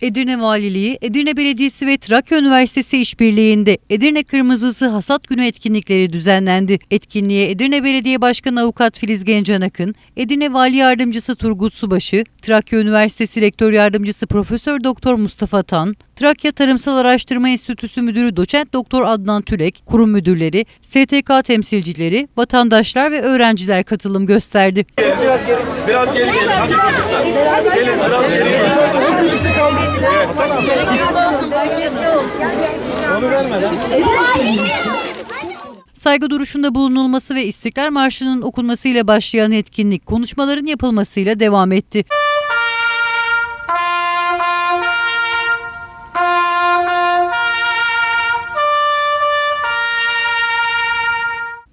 Edirne Valiliği, Edirne Belediyesi ve Trakya Üniversitesi işbirliğinde Edirne Kırmızısı Hasat Günü etkinlikleri düzenlendi. Etkinliğe Edirne Belediye Başkanı Avukat Filiz Gencan Akın, Edirne Vali Yardımcısı Turgut Subaşı, Trakya Üniversitesi Rektör Yardımcısı Profesör Doktor Mustafa Tan, Trakya Tarımsal Araştırma Enstitüsü Müdürü Doçent Doktor Adnan Tülek, kurum müdürleri, STK temsilcileri, vatandaşlar ve öğrenciler katılım gösterdi. Biraz geri gelin. Hadi çocuklar. Gelin biraz geri gelin. Onu verme lan. Saygı duruşunda bulunulması ve İstiklal Marşı'nın okunmasıyla başlayan etkinlik konuşmaların yapılmasıyla devam etti.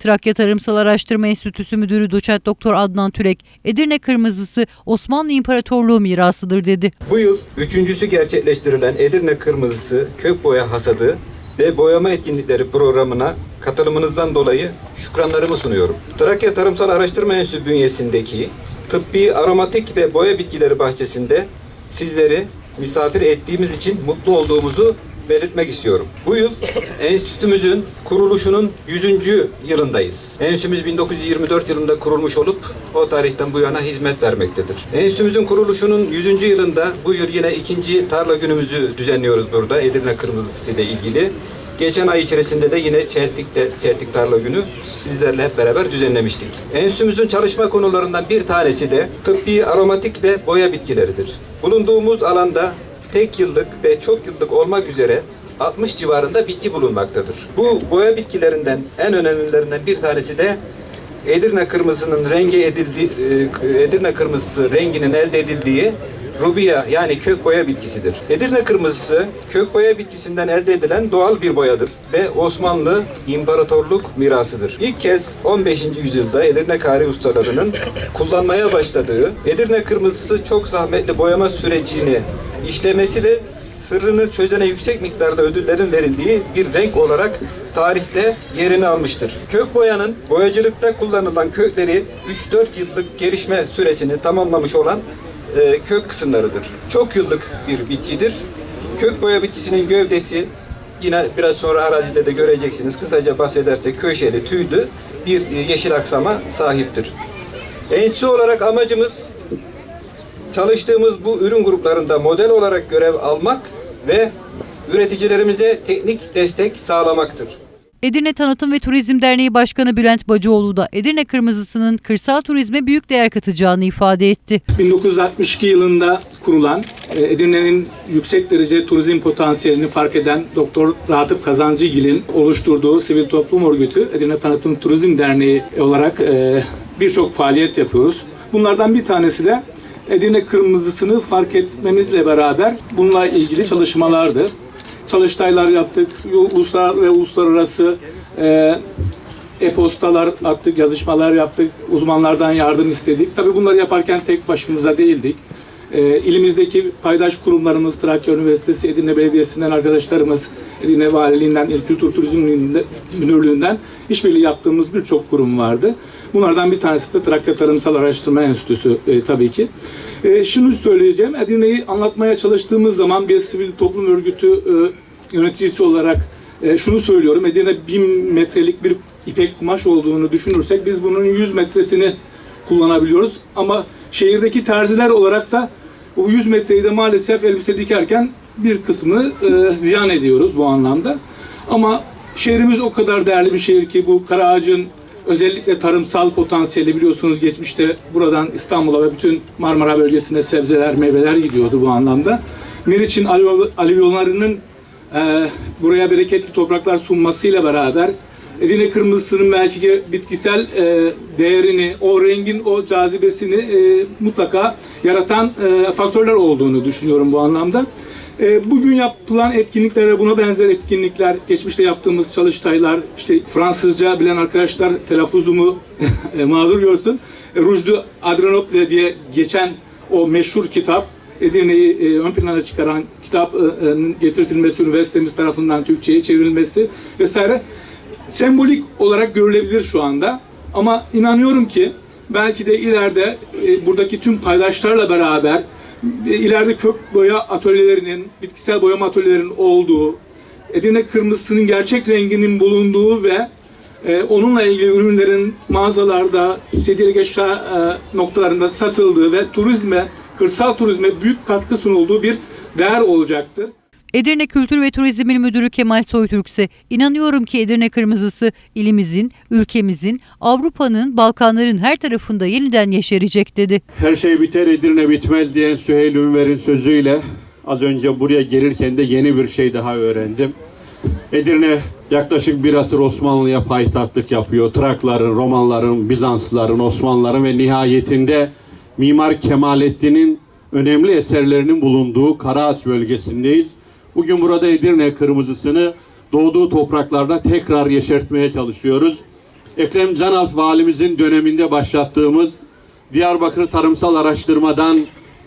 Trakya Tarımsal Araştırma Enstitüsü Müdürü Doçent Doktor Adnan Türek, Edirne Kırmızısı Osmanlı İmparatorluğu mirasıdır dedi. Bu yıl üçüncüsü gerçekleştirilen Edirne Kırmızısı kök boya hasadı ve boyama etkinlikleri programına katılımınızdan dolayı şükranlarımı sunuyorum. Trakya Tarımsal Araştırma Enstitüsü bünyesindeki tıbbi aromatik ve boya bitkileri bahçesinde sizleri misafir ettiğimiz için mutlu olduğumuzu belirtmek istiyorum. Bu yıl enstitümüzün kuruluşunun 100. yılındayız. Enstitümüz 1924 yılında kurulmuş olup o tarihten bu yana hizmet vermektedir. Enstitümüzün kuruluşunun 100. yılında bu yıl yine ikinci tarla günümüzü düzenliyoruz burada Edirne Kırmızısı ile ilgili. Geçen ay içerisinde de yine Çeltik'te Çeltik Tarla Günü sizlerle hep beraber düzenlemiştik. Enstitümüzün çalışma konularından bir tanesi de tıbbi aromatik ve boya bitkileridir. Bulunduğumuz alanda tek yıllık ve çok yıllık olmak üzere 60 civarında bitki bulunmaktadır. Bu boya bitkilerinden en önemlilerinden bir tanesi de Edirne kırmızısının rengi edildi e, Edirne kırmızısı renginin elde edildiği rubia yani kök boya bitkisidir. Edirne kırmızısı kök boya bitkisinden elde edilen doğal bir boyadır ve Osmanlı İmparatorluk mirasıdır. İlk kez 15. yüzyılda Edirne kari ustalarının kullanmaya başladığı Edirne kırmızısı çok zahmetli boyama sürecini işlemesi ve sırrını çözene yüksek miktarda ödüllerin verildiği bir renk olarak tarihte yerini almıştır. Kök boyanın boyacılıkta kullanılan kökleri 3-4 yıllık gelişme süresini tamamlamış olan e, kök kısımlarıdır. Çok yıllık bir bitkidir. Kök boya bitkisinin gövdesi yine biraz sonra arazide de göreceksiniz. Kısaca bahsedersek köşeli, tüylü bir e, yeşil aksama sahiptir. Enstitü olarak amacımız çalıştığımız bu ürün gruplarında model olarak görev almak ve üreticilerimize teknik destek sağlamaktır. Edirne Tanıtım ve Turizm Derneği Başkanı Bülent Bacıoğlu da Edirne Kırmızısı'nın kırsal turizme büyük değer katacağını ifade etti. 1962 yılında kurulan e, Edirne'nin yüksek derece turizm potansiyelini fark eden Doktor Ratıp Kazancıgil'in oluşturduğu sivil toplum örgütü Edirne Tanıtım Turizm Derneği olarak e, birçok faaliyet yapıyoruz. Bunlardan bir tanesi de Edirne Kırmızısını fark etmemizle beraber bununla ilgili çalışmalardı. Çalıştaylar yaptık, uluslar ve uluslararası e, e-postalar attık, yazışmalar yaptık, uzmanlardan yardım istedik. Tabii bunları yaparken tek başımıza değildik. Ee, ilimizdeki paydaş kurumlarımız, Trakya Üniversitesi, Edirne Belediyesi'nden arkadaşlarımız, Edirne Valiliğinden, İl Kültür Turizm Müdürlüğü'nden işbirliği yaptığımız birçok kurum vardı. Bunlardan bir tanesi de Trakya Tarımsal Araştırma Enstitüsü e, tabii ki. E, şunu söyleyeceğim, Edirne'yi anlatmaya çalıştığımız zaman bir sivil toplum örgütü e, yöneticisi olarak e, şunu söylüyorum. Edirne bin metrelik bir ipek kumaş olduğunu düşünürsek biz bunun 100 metresini kullanabiliyoruz. Ama şehirdeki terziler olarak da bu 100 metreyi de maalesef elbise dikerken bir kısmını e, ziyan ediyoruz bu anlamda. Ama şehrimiz o kadar değerli bir şehir ki bu Karaağaç'ın özellikle tarımsal potansiyeli biliyorsunuz geçmişte buradan İstanbul'a ve bütün Marmara bölgesine sebzeler, meyveler gidiyordu bu anlamda. Meriç'in alüv- alüvyonlarının e, buraya bereketli topraklar sunmasıyla beraber Edirne kırmızısının belki ki bitkisel e, değerini, o rengin o cazibesini e, mutlaka yaratan e, faktörler olduğunu düşünüyorum bu anlamda. E, bugün yapılan etkinlikler ve buna benzer etkinlikler, geçmişte yaptığımız çalıştaylar, işte Fransızca bilen arkadaşlar telaffuzumu e, mazur görsün. E, Rujdu Adrenople diye geçen o meşhur kitap, Edirne'yi e, ön plana çıkaran kitap e, e, getirtilmesi, üniversitemiz tarafından Türkçe'ye çevrilmesi vesaire sembolik olarak görülebilir şu anda. Ama inanıyorum ki belki de ileride e, buradaki tüm paydaşlarla beraber ileride kök boya atölyelerinin, bitkisel boyama atölyelerinin olduğu, Edirne kırmızısının gerçek renginin bulunduğu ve e, onunla ilgili ürünlerin mağazalarda, sedyelik eşya e, noktalarında satıldığı ve turizme, kırsal turizme büyük katkı sunulduğu bir değer olacaktır. Edirne Kültür ve Turizm İl Müdürü Kemal Soytürk ise inanıyorum ki Edirne Kırmızısı ilimizin, ülkemizin, Avrupa'nın, Balkanların her tarafında yeniden yeşerecek dedi. Her şey biter Edirne bitmez diyen Süheyl Ünver'in sözüyle az önce buraya gelirken de yeni bir şey daha öğrendim. Edirne yaklaşık bir asır Osmanlı'ya payitahtlık yapıyor. Trakların, Romanların, Bizanslıların, Osmanlıların ve nihayetinde Mimar Kemalettin'in önemli eserlerinin bulunduğu Karaağaç bölgesindeyiz. Bugün burada Edirne kırmızısını doğduğu topraklarda tekrar yeşertmeye çalışıyoruz. Ekrem Canalp valimizin döneminde başlattığımız Diyarbakır Tarımsal Araştırmadan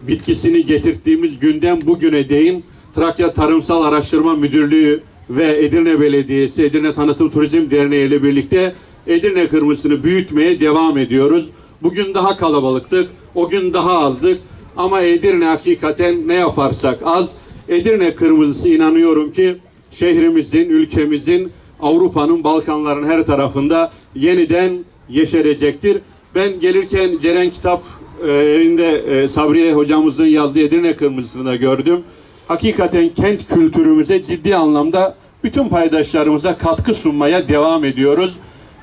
bitkisini getirttiğimiz günden bugüne değin Trakya Tarımsal Araştırma Müdürlüğü ve Edirne Belediyesi, Edirne Tanıtım Turizm Derneği ile birlikte Edirne kırmızısını büyütmeye devam ediyoruz. Bugün daha kalabalıktık, o gün daha azdık ama Edirne hakikaten ne yaparsak az. Edirne kırmızısı inanıyorum ki şehrimizin, ülkemizin, Avrupa'nın, Balkanların her tarafında yeniden yeşerecektir. Ben gelirken Ceren Kitap e, evinde e, Sabriye hocamızın yazdığı Edirne Kırmızısı'nı gördüm. Hakikaten kent kültürümüze ciddi anlamda bütün paydaşlarımıza katkı sunmaya devam ediyoruz.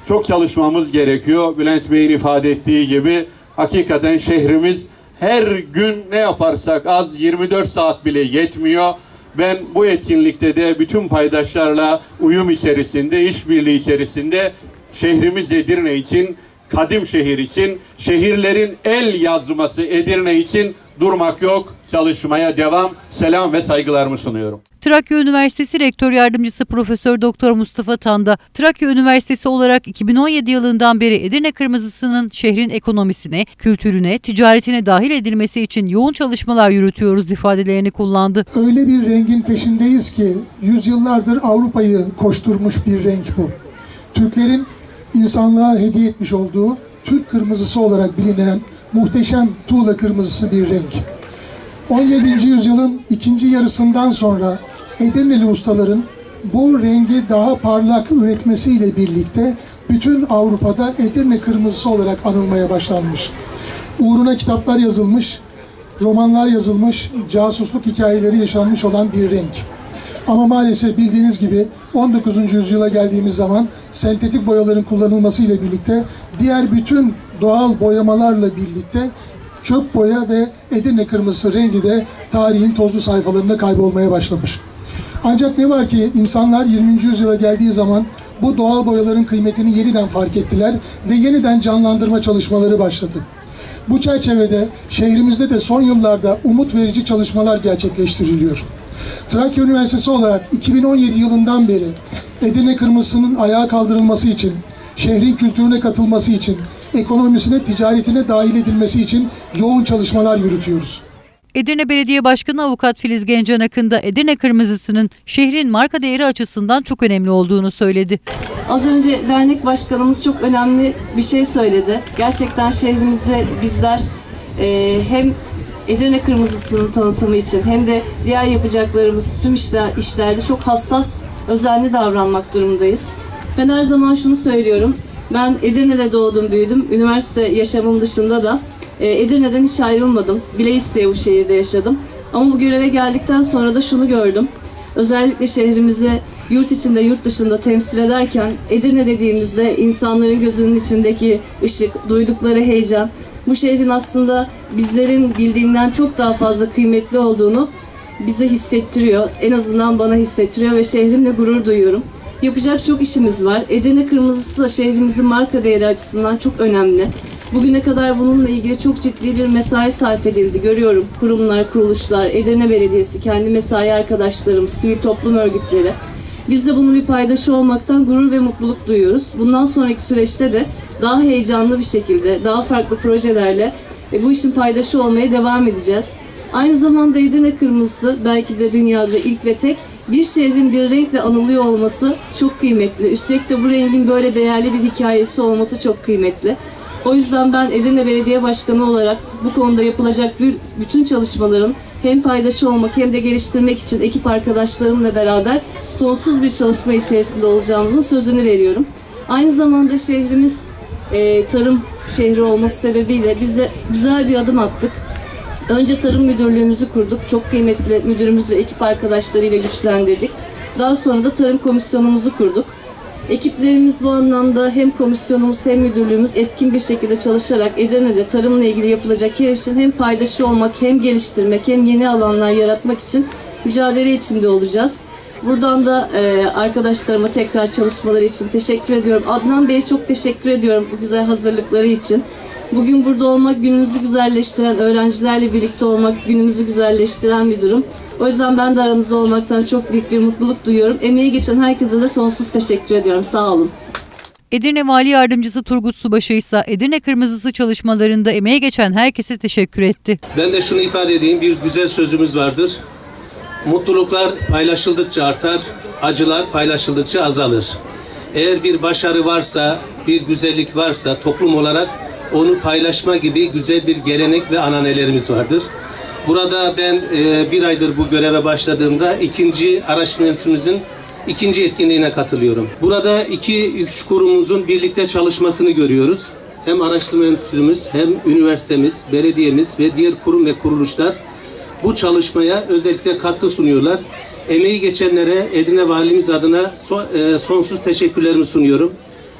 Çok çalışmamız gerekiyor. Bülent Bey'in ifade ettiği gibi hakikaten şehrimiz her gün ne yaparsak az 24 saat bile yetmiyor. Ben bu etkinlikte de bütün paydaşlarla uyum içerisinde, işbirliği içerisinde şehrimiz Edirne için, kadim şehir için, şehirlerin el yazması Edirne için durmak yok, çalışmaya devam. Selam ve saygılarımı sunuyorum. Trakya Üniversitesi Rektör Yardımcısı Profesör Doktor Mustafa Tanda, Trakya Üniversitesi olarak 2017 yılından beri Edirne Kırmızısı'nın şehrin ekonomisine, kültürüne, ticaretine dahil edilmesi için yoğun çalışmalar yürütüyoruz ifadelerini kullandı. öyle bir rengin peşindeyiz ki yüzyıllardır Avrupa'yı koşturmuş bir renk bu. Türklerin insanlığa hediye etmiş olduğu Türk kırmızısı olarak bilinen muhteşem tuğla kırmızısı bir renk. 17. yüzyılın ikinci yarısından sonra Edirneli ustaların bu rengi daha parlak üretmesiyle birlikte bütün Avrupa'da Edirne kırmızısı olarak anılmaya başlanmış. Uğruna kitaplar yazılmış, romanlar yazılmış, casusluk hikayeleri yaşanmış olan bir renk. Ama maalesef bildiğiniz gibi 19. yüzyıla geldiğimiz zaman sentetik boyaların kullanılması ile birlikte diğer bütün doğal boyamalarla birlikte çöp boya ve Edirne kırmızısı rengi de tarihin tozlu sayfalarında kaybolmaya başlamış. Ancak ne var ki insanlar 20. yüzyıla geldiği zaman bu doğal boyaların kıymetini yeniden fark ettiler ve yeniden canlandırma çalışmaları başladı. Bu çerçevede şehrimizde de son yıllarda umut verici çalışmalar gerçekleştiriliyor. Trakya Üniversitesi olarak 2017 yılından beri Edirne Kırmızısı'nın ayağa kaldırılması için, şehrin kültürüne katılması için, ekonomisine, ticaretine dahil edilmesi için yoğun çalışmalar yürütüyoruz. Edirne Belediye Başkanı Avukat Filiz Gencan Akın da Edirne Kırmızısı'nın şehrin marka değeri açısından çok önemli olduğunu söyledi. Az önce dernek başkanımız çok önemli bir şey söyledi. Gerçekten şehrimizde bizler e, hem Edirne Kırmızısı'nın tanıtımı için hem de diğer yapacaklarımız tüm işler, işlerde çok hassas, özenli davranmak durumundayız. Ben her zaman şunu söylüyorum. Ben Edirne'de doğdum, büyüdüm. Üniversite yaşamım dışında da e, Edirne'den hiç ayrılmadım. Bile isteye bu şehirde yaşadım. Ama bu göreve geldikten sonra da şunu gördüm. Özellikle şehrimizi yurt içinde yurt dışında temsil ederken Edirne dediğimizde insanların gözünün içindeki ışık, duydukları heyecan bu şehrin aslında bizlerin bildiğinden çok daha fazla kıymetli olduğunu bize hissettiriyor. En azından bana hissettiriyor ve şehrimle gurur duyuyorum. Yapacak çok işimiz var. Edirne Kırmızısı da şehrimizin marka değeri açısından çok önemli. Bugüne kadar bununla ilgili çok ciddi bir mesai sarf edildi. Görüyorum kurumlar, kuruluşlar, Edirne Belediyesi, kendi mesai arkadaşlarım, sivil toplum örgütleri. Biz de bunun bir paydaşı olmaktan gurur ve mutluluk duyuyoruz. Bundan sonraki süreçte de daha heyecanlı bir şekilde, daha farklı projelerle e, bu işin paydaşı olmaya devam edeceğiz. Aynı zamanda Edirne Kırmızısı belki de dünyada ilk ve tek bir şehrin bir renkle anılıyor olması çok kıymetli. Üstelik de bu rengin böyle değerli bir hikayesi olması çok kıymetli. O yüzden ben Edirne Belediye Başkanı olarak bu konuda yapılacak bir, bütün çalışmaların hem paydaşı olmak hem de geliştirmek için ekip arkadaşlarımla beraber sonsuz bir çalışma içerisinde olacağımızın sözünü veriyorum. Aynı zamanda şehrimiz e, tarım şehri olması sebebiyle biz de güzel bir adım attık. Önce tarım müdürlüğümüzü kurduk. Çok kıymetli müdürümüzü ekip arkadaşlarıyla güçlendirdik. Daha sonra da tarım komisyonumuzu kurduk. Ekiplerimiz bu anlamda hem komisyonumuz hem müdürlüğümüz etkin bir şekilde çalışarak Edirne'de tarımla ilgili yapılacak her işin hem paydaşı olmak hem geliştirmek hem yeni alanlar yaratmak için mücadele içinde olacağız. Buradan da e, arkadaşlarıma tekrar çalışmaları için teşekkür ediyorum. Adnan Bey'e çok teşekkür ediyorum bu güzel hazırlıkları için. Bugün burada olmak, günümüzü güzelleştiren, öğrencilerle birlikte olmak, günümüzü güzelleştiren bir durum. O yüzden ben de aranızda olmaktan çok büyük bir mutluluk duyuyorum. Emeği geçen herkese de sonsuz teşekkür ediyorum. Sağ olun. Edirne Vali Yardımcısı Turgut Subaşı ise Edirne Kırmızısı çalışmalarında emeğe geçen herkese teşekkür etti. Ben de şunu ifade edeyim. Bir güzel sözümüz vardır. Mutluluklar paylaşıldıkça artar, acılar paylaşıldıkça azalır. Eğer bir başarı varsa, bir güzellik varsa toplum olarak onu paylaşma gibi güzel bir gelenek ve ananelerimiz vardır. Burada ben e, bir aydır bu göreve başladığımda ikinci araştırma enstitümüzün ikinci etkinliğine katılıyorum. Burada iki üç kurumumuzun birlikte çalışmasını görüyoruz. Hem araştırma enstitümüz hem üniversitemiz, belediyemiz ve diğer kurum ve kuruluşlar bu çalışmaya özellikle katkı sunuyorlar. Emeği geçenlere Edirne Valimiz adına so- e, sonsuz teşekkürlerimi sunuyorum.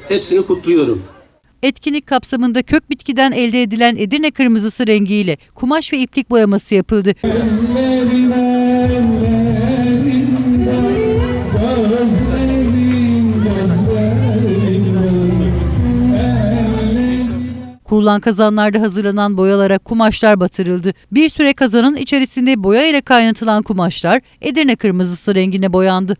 Hepsini kutluyorum. Etkinlik kapsamında kök bitkiden elde edilen Edirne Kırmızısı rengiyle kumaş ve iplik boyaması yapıldı. Kurulan kazanlarda hazırlanan boyalara kumaşlar batırıldı. Bir süre kazanın içerisinde boya ile kaynatılan kumaşlar Edirne kırmızısı rengine boyandı.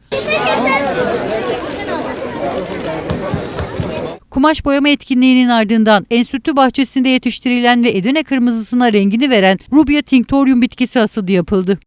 Kumaş boyama etkinliğinin ardından enstitü bahçesinde yetiştirilen ve Edirne kırmızısına rengini veren Rubia tinctorium bitkisi hasadı yapıldı.